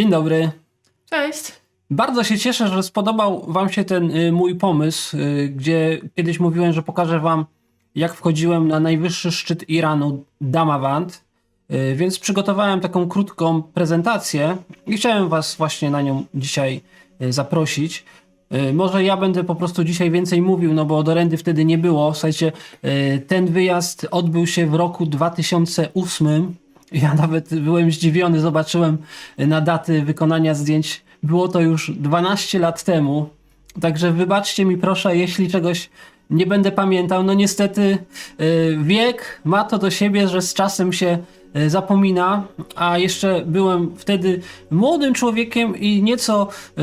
Dzień dobry. Cześć. Bardzo się cieszę, że spodobał Wam się ten y, mój pomysł, y, gdzie kiedyś mówiłem, że pokażę Wam, jak wchodziłem na najwyższy szczyt Iranu, Damawand. Y, więc przygotowałem taką krótką prezentację i chciałem Was właśnie na nią dzisiaj y, zaprosić. Y, Może ja będę po prostu dzisiaj więcej mówił, no bo Dorendy wtedy nie było. Słuchajcie, y, ten wyjazd odbył się w roku 2008. Ja nawet byłem zdziwiony, zobaczyłem na daty wykonania zdjęć. Było to już 12 lat temu. Także wybaczcie mi proszę, jeśli czegoś nie będę pamiętał. No niestety y, wiek ma to do siebie, że z czasem się y, zapomina, a jeszcze byłem wtedy młodym człowiekiem i nieco y,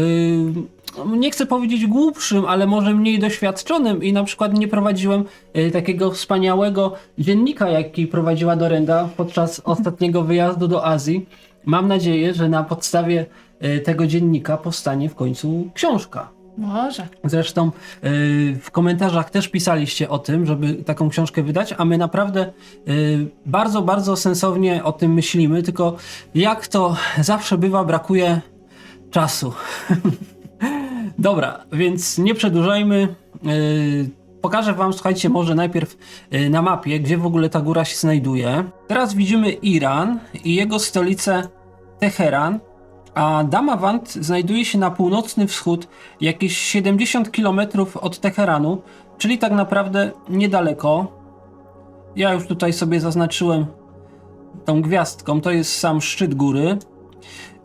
nie chcę powiedzieć głupszym, ale może mniej doświadczonym i na przykład nie prowadziłem y, takiego wspaniałego dziennika, jaki prowadziła Dorenda podczas ostatniego wyjazdu do Azji. Mam nadzieję, że na podstawie y, tego dziennika powstanie w końcu książka. Może. Zresztą y, w komentarzach też pisaliście o tym, żeby taką książkę wydać, a my naprawdę bardzo, bardzo sensownie o tym myślimy, tylko jak to zawsze bywa, brakuje czasu. Dobra, więc nie przedłużajmy. Yy, pokażę Wam, słuchajcie, może najpierw yy, na mapie, gdzie w ogóle ta góra się znajduje. Teraz widzimy Iran i jego stolicę Teheran, a Damawand znajduje się na północny wschód, jakieś 70 km od Teheranu, czyli tak naprawdę niedaleko. Ja już tutaj sobie zaznaczyłem tą gwiazdką, to jest sam szczyt góry.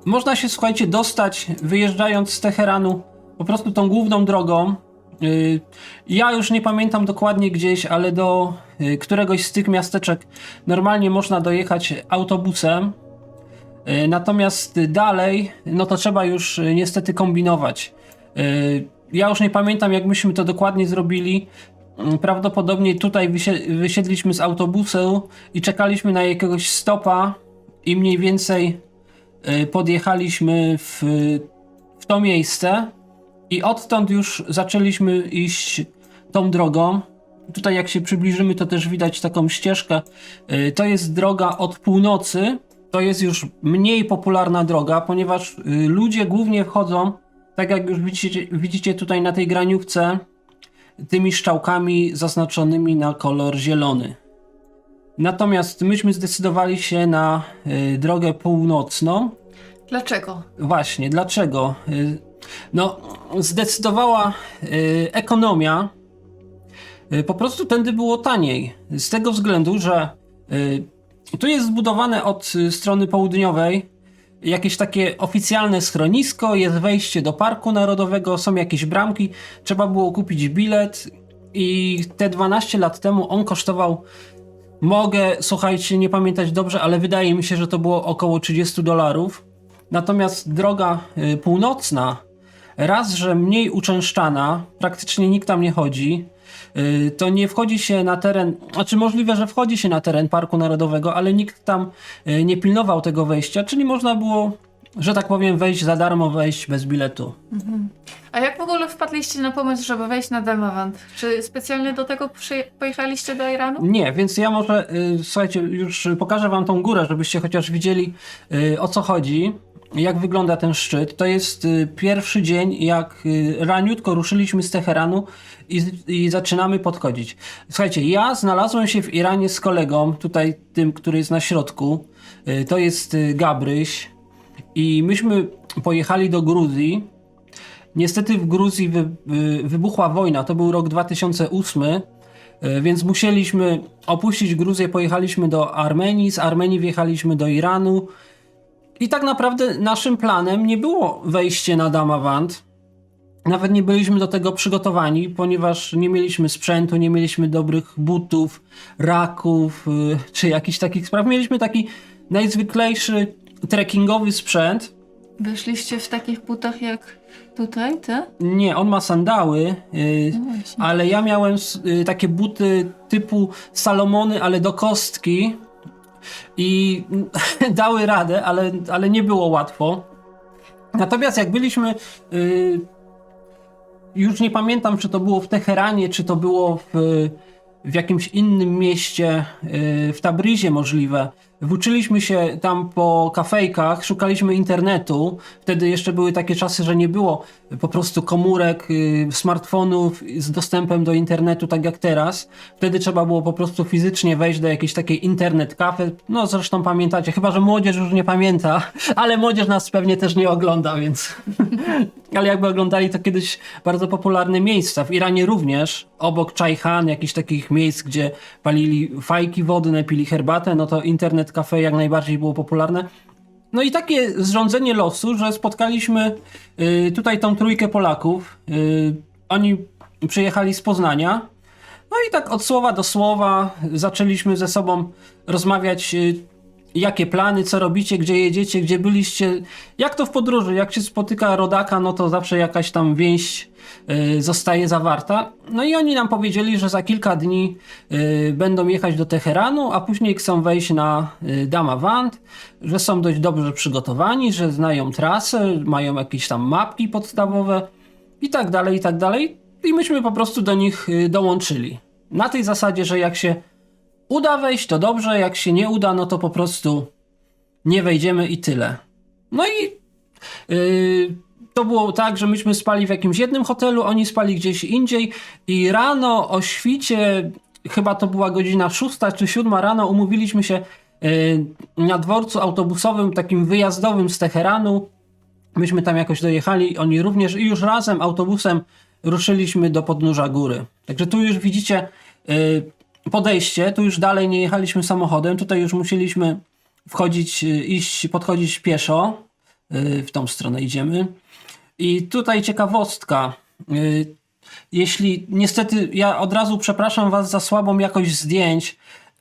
Można się, słuchajcie, dostać wyjeżdżając z Teheranu po prostu tą główną drogą. Yy, Ja już nie pamiętam dokładnie gdzieś, ale do yy, któregoś z tych miasteczek normalnie można dojechać autobusem. Yy, Natomiast dalej, no to trzeba już niestety kombinować. Ja już nie pamiętam, jak myśmy to dokładnie zrobili. Yy, Prawdopodobnie tutaj wysie- wysiedliśmy z autobusu i czekaliśmy na jakiegoś stopa i mniej więcej y, podjechaliśmy w, w to miejsce i odtąd już zaczęliśmy iść tą drogą. Tutaj jak się przybliżymy, to też widać taką ścieżkę. Y, To jest droga od północy. To jest już mniej popularna droga, ponieważ y, ludzie głównie wchodzą, tak jak już widzicie, widzicie tutaj na tej graniówce, tymi szczałkami zaznaczonymi na kolor zielony. Natomiast myśmy zdecydowali się na y, drogę północną. Dlaczego? Właśnie, dlaczego? No, zdecydowała y, ekonomia. Y, Po prostu tędy było taniej. Z tego względu, że y, tu jest zbudowane od y, strony południowej jakieś takie oficjalne schronisko, jest wejście do parku narodowego, są jakieś bramki, trzeba było kupić bilet i te 12 lat temu on kosztował Mogę, słuchajcie, nie pamiętać dobrze, ale wydaje mi się, że to było około 30 dolarów. Natomiast droga y, północna, raz, że mniej uczęszczana, praktycznie nikt tam nie chodzi, y, to nie wchodzi się na teren, znaczy możliwe, że wchodzi się na teren Parku Narodowego, ale nikt tam y, nie pilnował tego wejścia, czyli można było, że tak powiem, wejść za darmo, wejść bez biletu. A jak w ogóle wpadliście na pomysł, żeby wejść na Damawand? Czy specjalnie do tego pojechaliście do Iranu? Nie, więc ja może, y, słuchajcie, już pokażę wam tą górę, żebyście chociaż widzieli y, o co chodzi, jak wygląda ten szczyt. To jest y, pierwszy dzień, jak y, raniutko ruszyliśmy z Teheranu i, i zaczynamy podchodzić. Słuchajcie, ja znalazłem się w Iranie z kolegą, tutaj tym, który jest na środku. Y, to jest Gabryś i myśmy pojechali do Gruzji. Niestety w Gruzji wy, wy, wybuchła wojna, to był rok 2008, e, więc musieliśmy opuścić Gruzję, pojechaliśmy do Armenii, z Armenii wjechaliśmy do Iranu i tak naprawdę naszym planem nie było wejście na Damawand. Nawet nie byliśmy do tego przygotowani, ponieważ nie mieliśmy sprzętu, nie mieliśmy dobrych butów, raków y, czy jakichś takich spraw. Mieliśmy taki najzwyklejszy trekkingowy sprzęt, Wyszliście w takich butach jak tutaj, ty? Nie, on ma sandały, y, właśnie. ale ja miałem y, takie buty typu Salomony, ale do kostki i dały radę, ale, ale nie było łatwo. Natomiast jak byliśmy, y, już nie pamiętam, czy to było w Teheranie, czy to było w, w jakimś innym mieście, y, w Tabrizie możliwe, Włóczyliśmy się tam po kafejkach, szukaliśmy internetu. Wtedy jeszcze były takie czasy, że nie było po prostu komórek, y, smartfonów z dostępem do internetu, tak jak teraz. Wtedy trzeba było po prostu fizycznie wejść do jakiejś takiej internet cafe. No zresztą pamiętacie, chyba że młodzież już nie pamięta, ale młodzież nas pewnie też nie ogląda, więc. ale jakby oglądali to kiedyś bardzo popularne miejsca. W Iranie również, obok Chajhan, jakichś takich miejsc, gdzie palili fajki wodne, pili herbatę, no to internet cafe jak najbardziej było popularne. No i takie zrządzenie losu, że spotkaliśmy y, tutaj tą trójkę Polaków. Y, oni przyjechali z Poznania. No i tak od słowa do słowa zaczęliśmy ze sobą rozmawiać, y, jakie plany, co robicie, gdzie jedziecie, gdzie byliście. Jak to w podróży, jak się spotyka rodaka, no to zawsze jakaś tam więź zostaje zawarta. No i oni nam powiedzieli, że za kilka dni y, będą jechać do Teheranu, a później chcą wejść na y, Damawand, że są dość dobrze przygotowani, że znają trasę, mają jakieś tam mapki podstawowe i tak dalej, i tak dalej. I myśmy po prostu do nich y, dołączyli. Na tej zasadzie, że jak się uda wejść, to dobrze, jak się nie uda, no to po prostu nie wejdziemy i tyle. No i yy, to było tak, że myśmy spali w jakimś jednym hotelu, oni spali gdzieś indziej i rano o świcie, chyba to była godzina szósta czy siódma rano, umówiliśmy się yy, na dworcu autobusowym, takim wyjazdowym z Teheranu. Myśmy tam jakoś dojechali, oni również i już razem autobusem ruszyliśmy do podnóża góry. Także tu już widzicie yy, podejście, tu już dalej nie jechaliśmy samochodem, tutaj już musieliśmy wchodzić, yy, iść, podchodzić pieszo. W tą stronę idziemy. I tutaj ciekawostka. Yy, jeśli niestety, ja od razu przepraszam Was za słabą jakość zdjęć.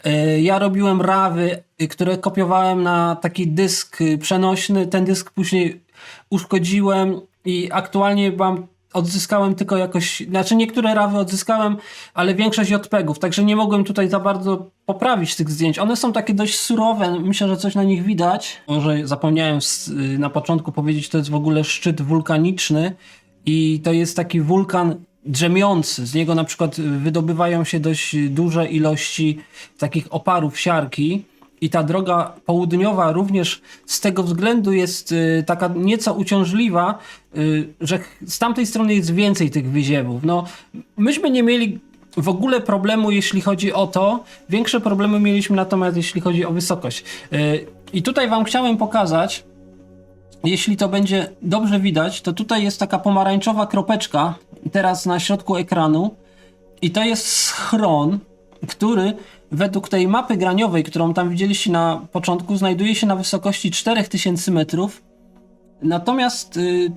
Yy, Ja robiłem rawy, yy, które kopiowałem na taki dysk przenośny. Ten dysk później uszkodziłem i aktualnie mam, odzyskałem tylko jakoś, znaczy niektóre rawy odzyskałem, ale większość JPEGów, także nie mogłem tutaj za bardzo poprawić tych zdjęć. One są takie dość surowe, myślę, że coś na nich widać. Może zapomniałem y, na początku powiedzieć, to jest w ogóle szczyt wulkaniczny i to jest taki wulkan drzemiący. Z niego na przykład wydobywają się dość duże ilości takich oparów siarki. I ta droga południowa również z tego względu jest y, taka nieco uciążliwa, y, że z tamtej strony jest więcej tych wyziewów. No, myśmy nie mieli w ogóle problemu, jeśli chodzi o to. Większe problemy mieliśmy natomiast, jeśli chodzi o wysokość. Y, I tutaj Wam chciałem pokazać, jeśli to będzie dobrze widać, to tutaj jest taka pomarańczowa kropeczka teraz na środku ekranu i to jest schron, który według tej mapy graniowej, którą tam widzieliście na początku, znajduje się na wysokości 4000 metrów. Natomiast y,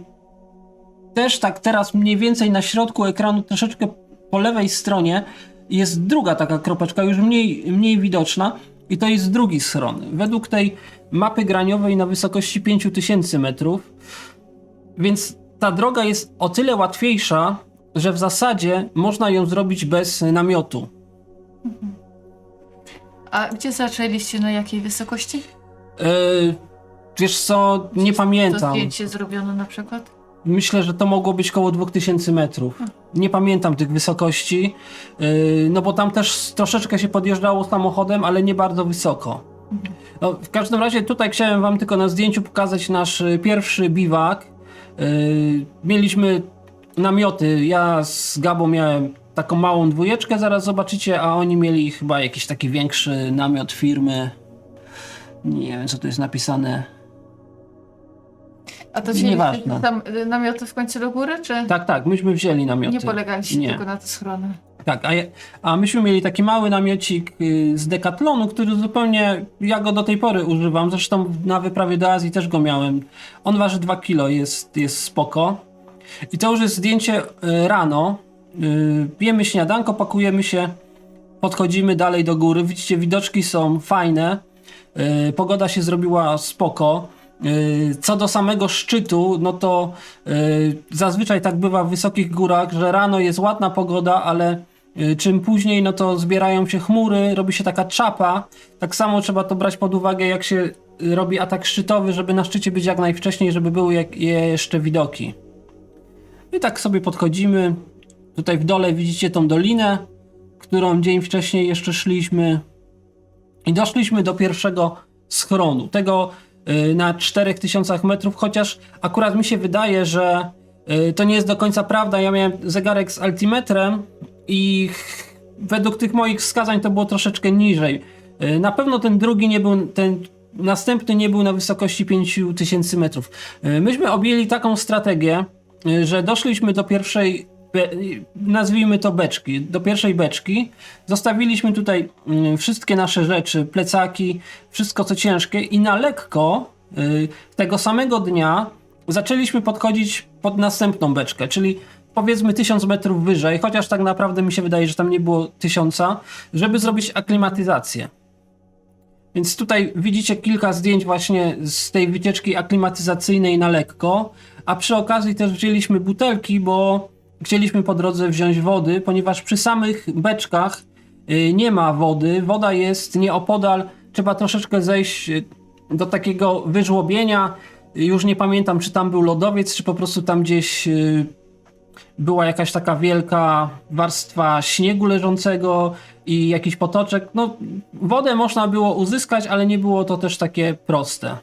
też tak teraz mniej więcej na środku ekranu, troszeczkę po lewej stronie jest druga taka kropeczka, już mniej, mniej widoczna i to jest drugi schron. Według tej mapy graniowej na wysokości 5000 metrów, więc ta droga jest o tyle łatwiejsza, że w zasadzie można ją zrobić bez namiotu. A gdzie zaczęliście, na jakiej wysokości? Yy, wiesz co, nie To pamiętam. zdjęcie zrobiono na przykład? Myślę, że to mogło być koło 2000 metrów. Nie pamiętam tych wysokości, yy, no bo tam też troszeczkę się podjeżdżało samochodem, ale nie bardzo wysoko. No, w każdym razie tutaj chciałem wam tylko na zdjęciu pokazać nasz y, pierwszy biwak. Yy, mieliśmy namioty, ja z Gabą miałem taką małą dwójeczkę, zaraz zobaczycie, a oni mieli chyba jakiś taki większy namiot firmy. Nie wiem, co tu jest napisane. A to Nieważne. wzięliście tam y, namioty w końcu do góry, czy Tak, tak, myśmy wzięli namioty. nie polegaliście Nie. tylko na te schrony? Tak, a, je- a myśmy mieli taki mały namiocik y, z Decathlonu, który zupełnie, ja go do tej pory używam, zresztą na wyprawie do Azji też go miałem. On waży 2 kg, jest, jest spoko. I to już jest zdjęcie y, rano. Y, Pijemy śniadanko, pakujemy się, podchodzimy dalej do góry. Widzicie, widoczki są fajne. Y, Pogoda się zrobiła spoko. Y, Co do samego szczytu, no to zazwyczaj tak bywa w wysokich górach, że rano jest ładna pogoda, ale czym później, no to zbierają się chmury, robi się taka czapa. Tak samo trzeba to brać pod uwagę, jak się robi atak szczytowy, żeby na szczycie być jak najwcześniej, żeby były jeszcze widoki. I tak sobie podchodzimy. Tutaj w dole widzicie tą dolinę, którą dzień wcześniej jeszcze szliśmy. I doszliśmy do pierwszego schronu. Tego y, na 4000 metrów, chociaż akurat mi się wydaje, że y, to nie jest do końca prawda. Ja miałem zegarek z altimetrem i według tych moich wskazań to było troszeczkę niżej. Y, Na pewno ten drugi nie był, ten następny nie był na wysokości 5000 metrów. Myśmy objęli taką strategię, że doszliśmy do pierwszej, nazwijmy to beczki, do pierwszej beczki. Zostawiliśmy tutaj mm, wszystkie nasze rzeczy, plecaki, wszystko co ciężkie i na lekko y, tego samego dnia zaczęliśmy podchodzić pod następną beczkę, czyli powiedzmy 1000 metrów wyżej, chociaż tak naprawdę mi się wydaje, że tam nie było 1000, żeby zrobić aklimatyzację. Więc tutaj widzicie kilka zdjęć właśnie z tej wycieczki aklimatyzacyjnej na lekko, a przy okazji też wzięliśmy butelki, bo chcieliśmy po drodze wziąć wody, ponieważ przy samych beczkach y, nie ma wody, woda jest nieopodal, trzeba troszeczkę zejść y, do takiego wyżłobienia. Już nie pamiętam, czy tam był lodowiec, czy po prostu tam gdzieś y, była jakaś taka wielka warstwa śniegu leżącego i jakiś potoczek. No, wodę można było uzyskać, ale nie było to też takie proste.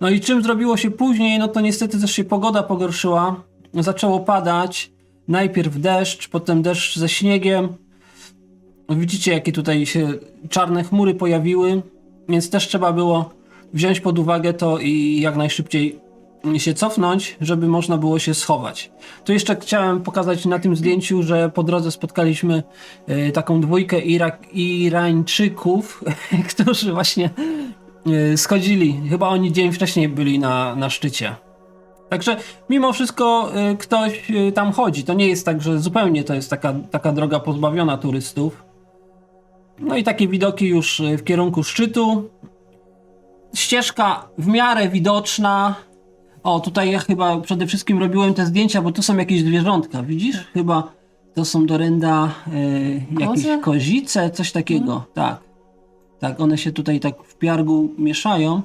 No i czym zrobiło się później, no to niestety też się pogoda pogorszyła. Zaczęło padać. Najpierw deszcz, potem deszcz ze śniegiem. Widzicie, jakie tutaj się czarne chmury pojawiły, więc też trzeba było wziąć pod uwagę to i jak najszybciej się cofnąć, żeby można było się schować. Tu jeszcze chciałem pokazać na tym zdjęciu, że po drodze spotkaliśmy e, taką dwójkę Irańczyków, którzy właśnie e, schodzili. Chyba oni dzień wcześniej byli na, na szczycie. Także mimo wszystko e, ktoś e, tam chodzi. To nie jest tak, że zupełnie to jest taka, taka droga pozbawiona turystów. No i takie widoki już e, w kierunku szczytu. Ścieżka w miarę widoczna. O, tutaj ja chyba przede wszystkim robiłem te zdjęcia, bo tu są jakieś zwierzątka, widzisz? Chyba to są dorenda e, jakieś Kozy? kozice, coś takiego. Tak. Tak, one się tutaj tak w piargu mieszają.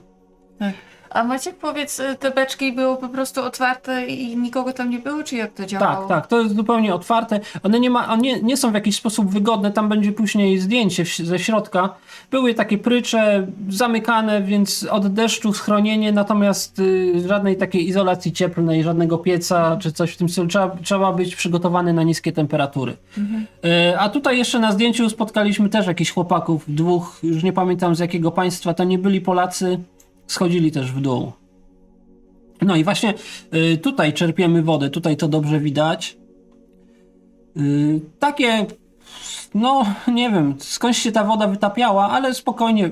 Tak. A Maciek, powiedz, y, te beczki były po prostu otwarte i nikogo tam nie było, czy jak to działało? Tak, tak, to jest zupełnie otwarte. One nie, ma, nie są w jakiś sposób wygodne, tam będzie później zdjęcie w, ze środka. Były takie prycze, zamykane, więc od deszczu schronienie, natomiast y, żadnej takiej izolacji cieplnej, żadnego pieca czy coś w tym stylu. Trzeba, trzeba być przygotowany na niskie temperatury. Y, a tutaj jeszcze na zdjęciu spotkaliśmy też jakichś chłopaków, dwóch, już nie pamiętam z jakiego państwa, to nie byli Polacy, schodzili też w dół. No i właśnie y, tutaj czerpiemy wodę, tutaj to dobrze widać. Y, takie, no nie wiem, skądś się ta woda wytapiała, ale spokojnie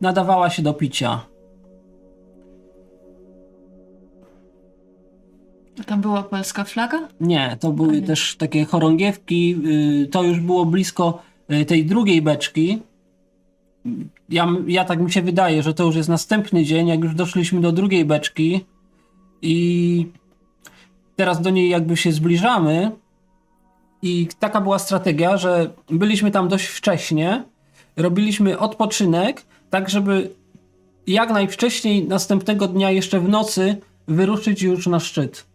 nadawała się do picia. Tam była polska flaga? Nie, to były też takie chorągiewki. y, To już było blisko tej drugiej beczki. Ja, ja tak mi się wydaje, że to już jest następny dzień, jak już doszliśmy do drugiej beczki i teraz do niej jakby się zbliżamy. I taka była strategia, że byliśmy tam dość wcześnie, robiliśmy odpoczynek, tak żeby jak najwcześniej następnego dnia, jeszcze w nocy, wyruszyć już na szczyt.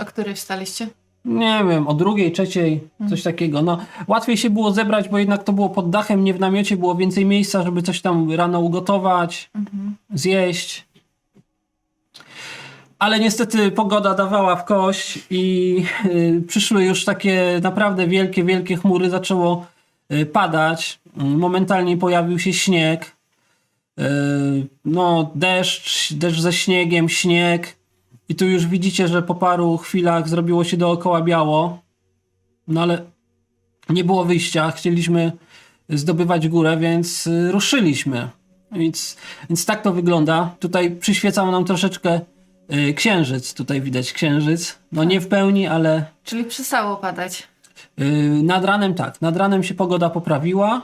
O której wstaliście? Nie wiem, o drugiej, trzeciej, coś takiego. No, łatwiej się było zebrać, bo jednak to było pod dachem, nie w namiocie, było więcej miejsca, żeby coś tam rano ugotować, zjeść. Ale niestety pogoda dawała w kość i y, przyszły już takie naprawdę wielkie, wielkie chmury, zaczęło y, padać. Y, Momentalnie pojawił się śnieg. Y, no, deszcz, deszcz ze śniegiem, śnieg. I tu już widzicie, że po paru chwilach zrobiło się dookoła biało. No ale nie było wyjścia. Chcieliśmy zdobywać górę, więc y, ruszyliśmy. Więc, więc tak to wygląda. Tutaj przyświecał nam troszeczkę y, księżyc. Tutaj widać księżyc. No nie w pełni, ale Czyli przestało padać. Yy, Nad ranem tak, nad ranem się pogoda poprawiła,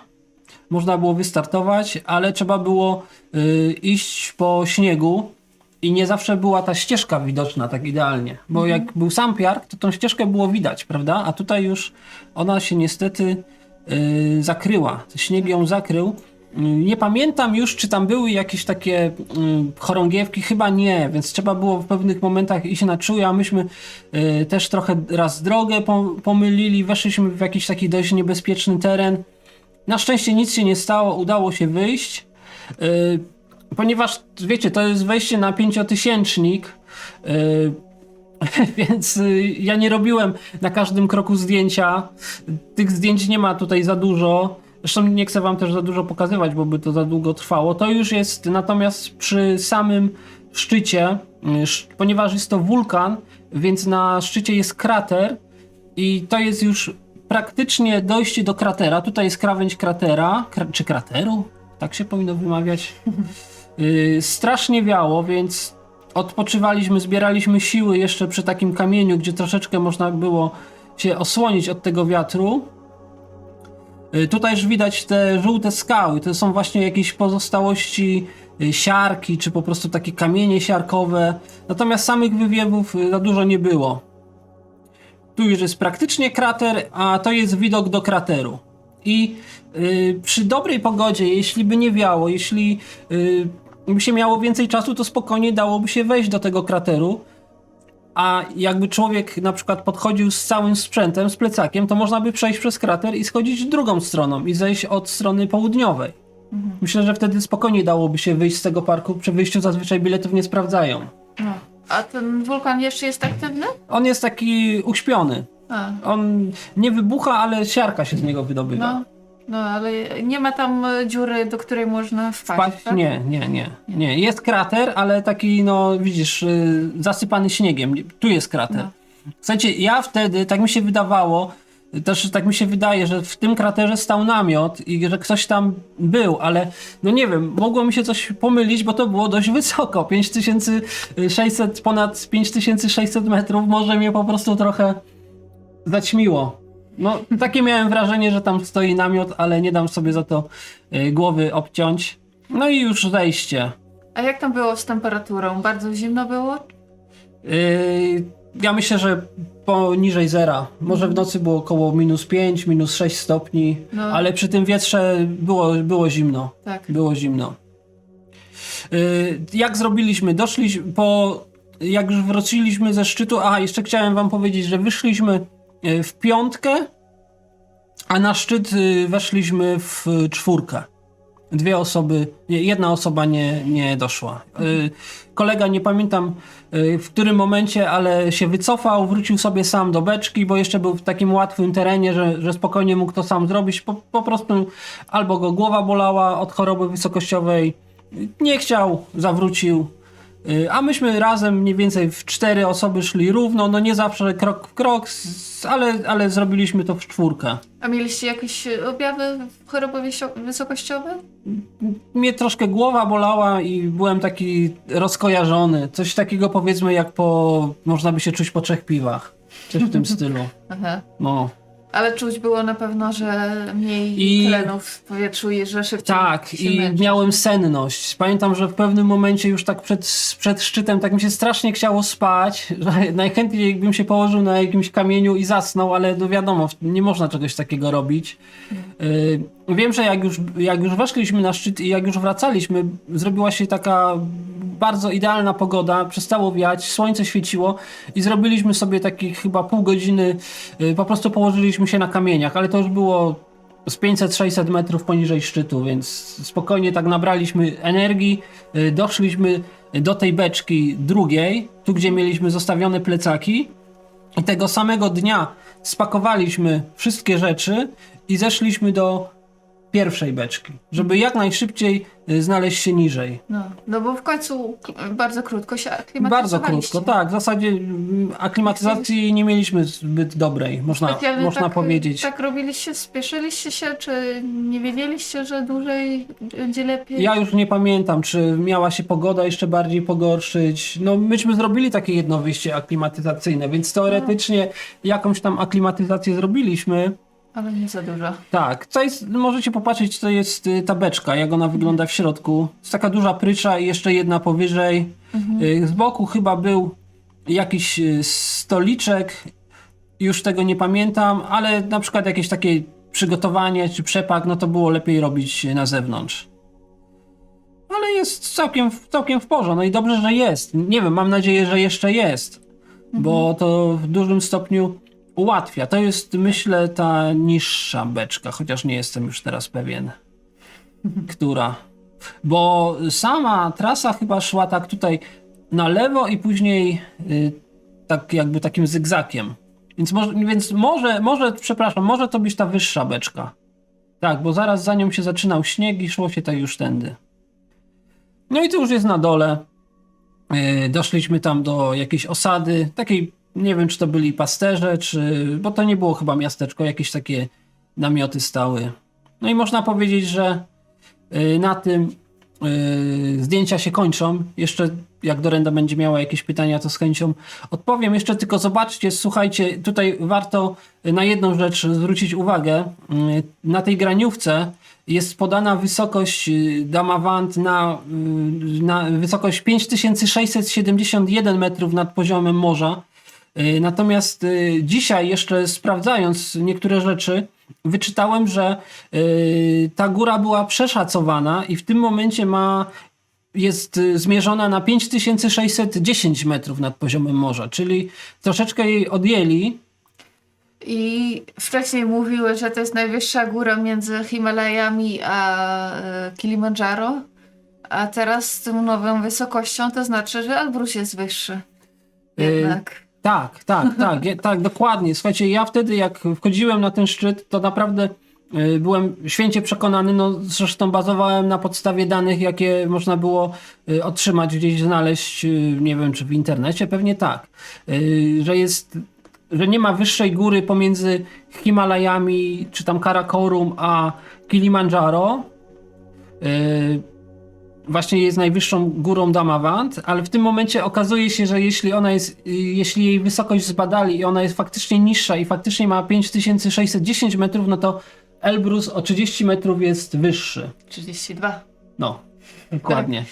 można było wystartować, ale trzeba było yy, iść po śniegu i nie zawsze była ta ścieżka widoczna tak idealnie, bo jak był sam piark, to tą ścieżkę było widać, prawda? A tutaj już ona się niestety yy, zakryła, śnieg ją zakrył. Yy, Nie pamiętam już, czy tam były jakieś takie yy, chorągiewki, chyba nie, więc trzeba było w pewnych momentach iść na czuja, myśmy yy, też trochę raz drogę pom- pomylili, weszliśmy w jakiś taki dość niebezpieczny teren. Na szczęście nic się nie stało, udało się wyjść. Ponieważ wiecie, to jest wejście na pięciotysięcznik, y, więc y, ja nie robiłem na każdym kroku zdjęcia. Tych zdjęć nie ma tutaj za dużo. Zresztą nie chcę wam też za dużo pokazywać, bo by to za długo trwało. To już jest natomiast przy samym szczycie, y, ponieważ jest to wulkan, więc na szczycie jest krater i to jest już praktycznie dojście do kratera. Tutaj jest krawędź kratera, kra czy krateru? Tak się powinno wymawiać. Yy, strasznie wiało, więc odpoczywaliśmy, zbieraliśmy siły jeszcze przy takim kamieniu, gdzie troszeczkę można było się osłonić od tego wiatru. Yy, tutaj już widać te żółte skały. To są właśnie jakieś pozostałości yy, siarki, czy po prostu takie kamienie siarkowe. Natomiast samych wywiewów za dużo nie było. Tu już jest praktycznie krater, a to jest widok do krateru. I y, przy dobrej pogodzie, jeśli by nie wiało, jeśli y, by się miało więcej czasu, to spokojnie dałoby się wejść do tego krateru. A jakby człowiek na przykład podchodził z całym sprzętem, z plecakiem, to można by przejść przez krater i schodzić drugą stroną i zejść od strony południowej. Myślę, że wtedy spokojnie dałoby się wyjść z tego parku. Przy wyjściu zazwyczaj biletów nie sprawdzają. No. A ten wulkan jeszcze jest aktywny? On jest taki uśpiony. A, On nie wybucha, ale siarka się z niego wydobywa. no. No, ale nie ma tam e, dziury, do której można wpaść, Wpaść? tak? Nie, nie, nie, nie. Jest krater, ale taki, no widzisz, y, zasypany śniegiem. Tu jest krater. No. Słuchajcie, ja wtedy, tak mi się wydawało, też tak mi się wydaje, że w tym kraterze stał namiot i że ktoś tam był, ale no nie wiem, mogło mi się coś pomylić, bo to było dość wysoko. 5600, ponad 5600 metrów, może mnie po prostu trochę zaćmiło. No, takie miałem wrażenie, że tam stoi namiot, ale nie dam sobie za to y, głowy obciąć. No i już zejście. A jak tam było z temperaturą? Bardzo zimno było? Yy, ja myślę, że poniżej zera. Może w nocy było około minus 5, minus 6 stopni, No. ale przy tym wietrze było, było zimno. Tak. Było zimno. Yy, jak zrobiliśmy? Doszliśmy po. Jak już wróciliśmy ze szczytu. Aha, jeszcze chciałem Wam powiedzieć, że wyszliśmy w piątkę, a na szczyt yy, weszliśmy w czwórkę. Dwie osoby, jedna osoba nie, nie doszła. Yy, kolega, nie pamiętam w którym momencie, ale się wycofał, wrócił sobie sam do beczki, bo jeszcze był w takim łatwym terenie, że, że spokojnie mógł to sam zrobić. Po, po prostu albo go głowa bolała od choroby wysokościowej, nie chciał, zawrócił. Yy, A myśmy razem mniej więcej w cztery osoby szli równo, no nie zawsze krok w krok, ale, ale zrobiliśmy to w czwórkę. A mieliście jakieś e, objawy choroby wysio- wysokościowe? mnie troszkę głowa bolała i byłem taki rozkojarzony. Coś takiego powiedzmy jak po... można by się czuć po trzech piwach. Coś w tym stylu. Aha. No. Ale czuć było na pewno, że mniej I- tlenów w powietrzu i że szybciej Tak, i męczysz. miałem senność. Pamiętam, że w pewnym momencie już tak przed, przed szczytem tak mi się strasznie chciało spać, najchętniej bym się położył na jakimś kamieniu i zasnął, ale no wiadomo, nie można czegoś takiego robić. Yy, Wiem, że jak już, jak już weszliśmy na szczyt i jak już wracaliśmy, zrobiła się taka bardzo idealna pogoda, przestało wiać, słońce świeciło i zrobiliśmy sobie takie chyba pół godziny, yy, po prostu położyliśmy się na kamieniach, ale to już było z 500-600 metrów poniżej szczytu, więc spokojnie tak nabraliśmy energii, yy, doszliśmy do tej beczki drugiej, tu gdzie mieliśmy zostawione plecaki i tego samego dnia spakowaliśmy wszystkie rzeczy i zeszliśmy do pierwszej beczki, żeby jak najszybciej y, znaleźć się niżej. No, no bo w końcu bardzo krótko się Bardzo aklimatyzowaliście. krótko, tak. W zasadzie mm, aklimatyzacji nie mieliśmy zbyt dobrej, można, Specjalnie można tak, powiedzieć. Tak robiliście, spieszyliście się, czy nie wiedzieliście, że dłużej będzie lepiej? Ja już nie pamiętam, czy miała się pogoda jeszcze bardziej pogorszyć. No, myśmy zrobili takie jedno wyjście aklimatyzacyjne, więc teoretycznie jakąś tam aklimatyzację zrobiliśmy. Ale nie za dużo. Tak, to jest, możecie popatrzeć, to jest y, ta beczka, jak ona wygląda w środku. Jest taka duża prycza i jeszcze jedna powyżej. Y, Z boku chyba był jakiś y, stoliczek, już tego nie pamiętam, ale na przykład jakieś takie przygotowanie czy przepak, no to było lepiej robić na zewnątrz. Ale jest całkiem, całkiem w porządku, no i dobrze, że jest. Nie wiem, mam nadzieję, że jeszcze jest, bo to w dużym stopniu ułatwia. To jest, myślę, ta niższa beczka, chociaż nie jestem już teraz pewien, która. Bo sama trasa chyba szła tak tutaj na lewo i później y, tak jakby takim zygzakiem. Więc może, więc może, może, przepraszam, może to być ta wyższa beczka. Tak, bo zaraz za nią się zaczynał śnieg i szło się tak już tędy. No i to już jest na dole. Yy, doszliśmy tam do jakiejś osady, takiej, nie wiem czy to byli pasterze, czy, bo to nie było chyba miasteczko, jakieś takie namioty stały. No i można powiedzieć, że yy, na tym yy, zdjęcia się kończą. Jeszcze jak Dorenda będzie miała jakieś pytania, to z chęcią odpowiem. Jeszcze tylko zobaczcie, słuchajcie, tutaj warto na jedną rzecz zwrócić uwagę. Yy, Na tej graniówce jest podana wysokość Damavand na, na wysokość 5671 metrów nad poziomem morza. Yy, Natomiast yy, dzisiaj jeszcze sprawdzając niektóre rzeczy, wyczytałem, że yy, ta góra była przeszacowana i w tym momencie ma jest y, zmierzona na 5610 metrów nad poziomem morza, czyli troszeczkę jej odjęli. I wcześniej mówiły, że to jest najwyższa góra między Himalajami a e, Kilimandżaro. A teraz z tą nową wysokością to znaczy, że Elbrus jest wyższy. Jednak. Tak, tak, tak, tak, dokładnie. Słuchajcie, ja wtedy jak wchodziłem na ten szczyt, to naprawdę y, byłem święcie przekonany, no zresztą bazowałem na podstawie danych, jakie można było y, otrzymać, gdzieś znaleźć, y, nie wiem czy w internecie, pewnie tak, że jest, że nie ma wyższej góry pomiędzy Himalajami, czy tam Karakorum, a Kilimandżaro. Właśnie jest najwyższą górą Damavand, ale w tym momencie okazuje się, że jeśli ona jest, jeśli jej wysokość zbadali i ona jest faktycznie niższa i faktycznie ma 5610 metrów, no to Elbrus o 30 metrów jest wyższy. 32. No, dokładnie.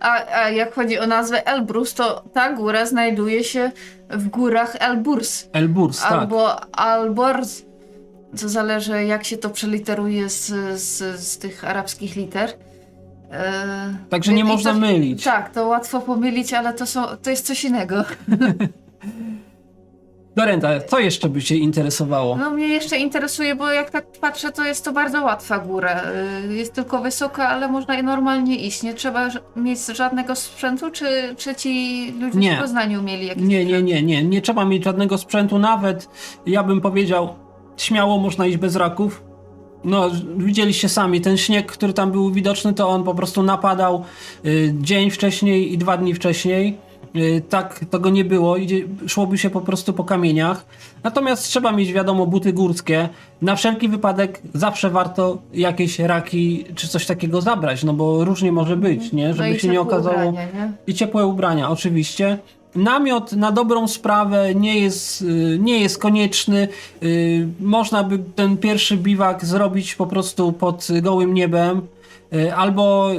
A, a jak chodzi o nazwę Elbrus, to ta góra znajduje się w górach Elburs. Elbrus, tak. Albo Alborz. To zależy, jak się to przeliteruje z, z, z tych arabskich liter. E, Także nie i można to- mylić. Tak, to łatwo pomylić, ale to, są, to jest coś innego. Dorenta, co jeszcze by Cię interesowało? No mnie jeszcze interesuje, bo jak tak patrzę, to jest to bardzo łatwa góra. Y, Jest tylko wysoka, ale można normalnie iść. Nie trzeba ż- mieć żadnego sprzętu, czy, czy ci ludzie Nie. w Poznaniu mieli jakiś Nie, nie, nie, nie. Nie trzeba mieć żadnego sprzętu, nawet ja bym powiedział, śmiało można iść bez raków. No, widzieliście sami, ten śnieg, który tam był widoczny, to on po prostu napadał y, dzień wcześniej i dwa dni wcześniej. Y, tak tego nie było, idzie, szłoby się po prostu po kamieniach. Natomiast trzeba mieć, wiadomo, buty górskie. Na wszelki wypadek zawsze warto jakieś raki czy coś takiego zabrać, no bo różnie może być, nie? no Żeby i się nie okazało. ubrania, nie? I ciepłe ubrania, oczywiście. Namiot na dobrą sprawę nie jest, y, nie jest konieczny. Y, Można by ten pierwszy biwak zrobić po prostu pod gołym niebem, y, albo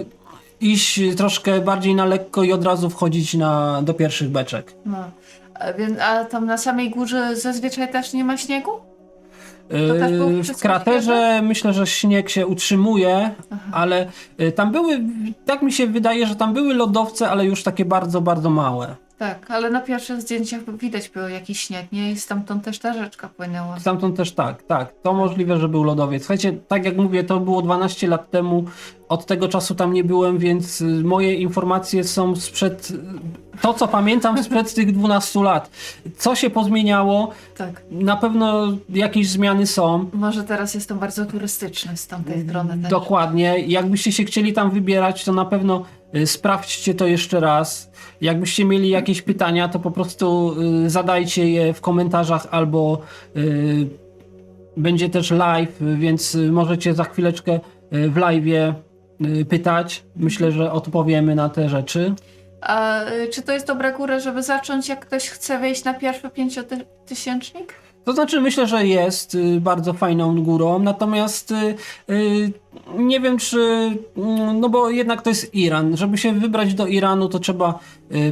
iść troszkę bardziej na lekko i od razu wchodzić na, do pierwszych beczek. No. A, więc, a tam na samej górze zazwyczaj też nie ma śniegu? W kraterze myślę, że śnieg się utrzymuje, ale y, tam były, tak mi się wydaje, że tam były lodowce, ale już takie bardzo, bardzo małe. Tak, ale na pierwszych zdjęciach widać było jakiś śnieg, nie? I stamtąd też ta rzeczka płynęła. Stamtąd też tak, tak. To możliwe, że był lodowiec. Słuchajcie, tak jak mówię, to było 12 lat temu. Od tego czasu tam nie byłem, więc y, moje informacje są sprzed. y, To, co pamiętam sprzed tych 12 lat. Co się pozmieniało? Tak. Na pewno jakieś zmiany są. Może teraz jest to bardzo turystyczne z tamtej strony też. Dokładnie. Jakbyście się chcieli tam wybierać, to na pewno sprawdźcie to jeszcze raz. Jakbyście mieli jakieś pytania, to po prostu y, zadajcie je w komentarzach albo y, będzie też live, y, więc y, możecie za chwileczkę y, w live y, pytać. Myślę, że odpowiemy na te rzeczy. A y, czy to jest dobra góra, żeby zacząć, jak ktoś chce wejść na pierwszy pięciotysięcznik? To znaczy, myślę, że jest y, bardzo fajną górą, natomiast y, y, nie wiem, czy. mm, No bo jednak to jest Iran. Żeby się wybrać do Iranu, to trzeba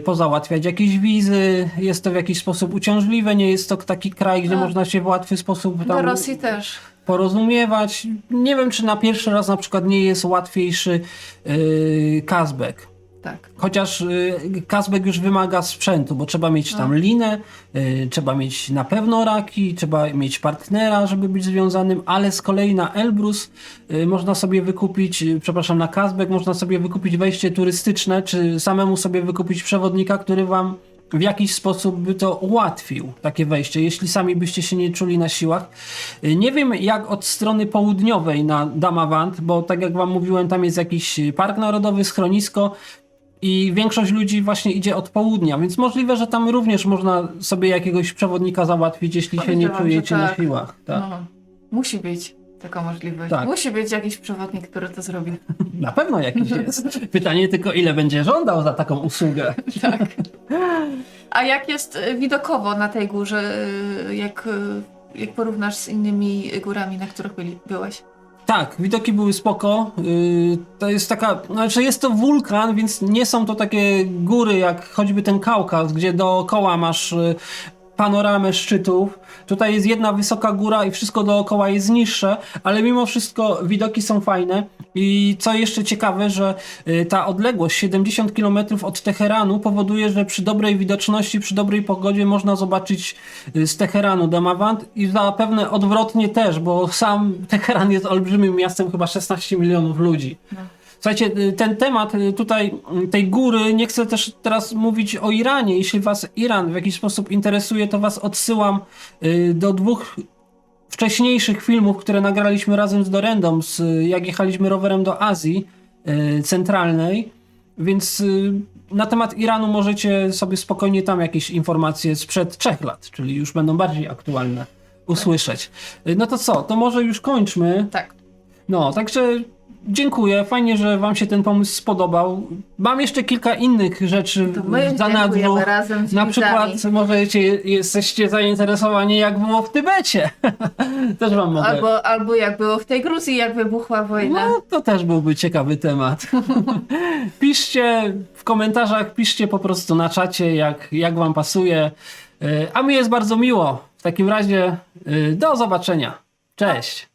pozałatwiać jakieś wizy. Jest to w jakiś sposób uciążliwe. Nie jest to taki kraj, gdzie A. można się w łatwy sposób Do Rosji też. porozumiewać. Nie wiem, czy na pierwszy raz na przykład nie jest łatwiejszy yy, Kazbek. Tak. Chociaż y, Kazbek już wymaga sprzętu, bo trzeba mieć tam linę, y, trzeba mieć na pewno raki, trzeba mieć partnera, żeby być związanym, ale z kolei na Elbrus y, można sobie wykupić, y, przepraszam, na Kazbek można sobie wykupić wejście turystyczne, czy samemu sobie wykupić przewodnika, który wam w jakiś sposób by to ułatwił, takie wejście, jeśli sami byście się nie czuli na siłach. Nie wiem jak od strony południowej na Damavand, bo tak jak wam mówiłem, tam jest jakiś park narodowy, schronisko, i większość ludzi właśnie idzie od południa, więc możliwe, że tam również można sobie jakiegoś przewodnika załatwić, jeśli się nie czujecie na tak. siłach. Tak. No, musi być taka możliwość. Tak. Musi być jakiś przewodnik, który to zrobi. Na pewno jakiś jest. Pytanie tylko, ile będzie żądał za taką usługę. Tak. A jak jest y, widokowo na tej górze, y, jak, y, jak porównasz z innymi górami, na których byli, byłeś? Tak, widoki były spoko. Yy, to jest taka, znaczy jest to wulkan, więc nie są to takie góry jak choćby ten Kaukaz, gdzie dookoła masz panoramę szczytów. Tutaj jest jedna wysoka góra i wszystko dookoła jest niższe, ale mimo wszystko widoki są fajne. I co jeszcze ciekawe, że yy, ta odległość 70 km od Teheranu powoduje, że przy dobrej widoczności, przy dobrej pogodzie można zobaczyć yy, z Teheranu Damavand i zapewne odwrotnie też, bo sam Teheran jest olbrzymim miastem, chyba 16 milionów ludzi. Słuchajcie, y, ten temat y, tutaj, y, tej góry, nie chcę też teraz mówić o Iranie. Jeśli was Iran w jakiś sposób interesuje, to was odsyłam do dwóch wcześniejszych filmów, które nagraliśmy razem z Dorendą, z, jak jechaliśmy rowerem do Azji Centralnej. Więc na temat Iranu możecie sobie spokojnie tam jakieś informacje sprzed trzech lat, czyli już będą bardziej aktualne, usłyszeć. No to co, to może już kończmy. Tak. No, także dziękuję. Fajnie, że Wam się ten pomysł spodobał. Mam jeszcze kilka innych rzeczy w dziękujemy razem z Na widzami. przykład możecie, jesteście zainteresowani, jak było w Tybecie. też Wam mogę. Albo, albo jak było w tej Gruzji, jak wybuchła wojna. No, to też byłby ciekawy temat. piszcie w komentarzach, piszcie po prostu na czacie, jak, jak Wam pasuje. Y, A mi jest bardzo miło. W takim razie y, do zobaczenia. Cześć.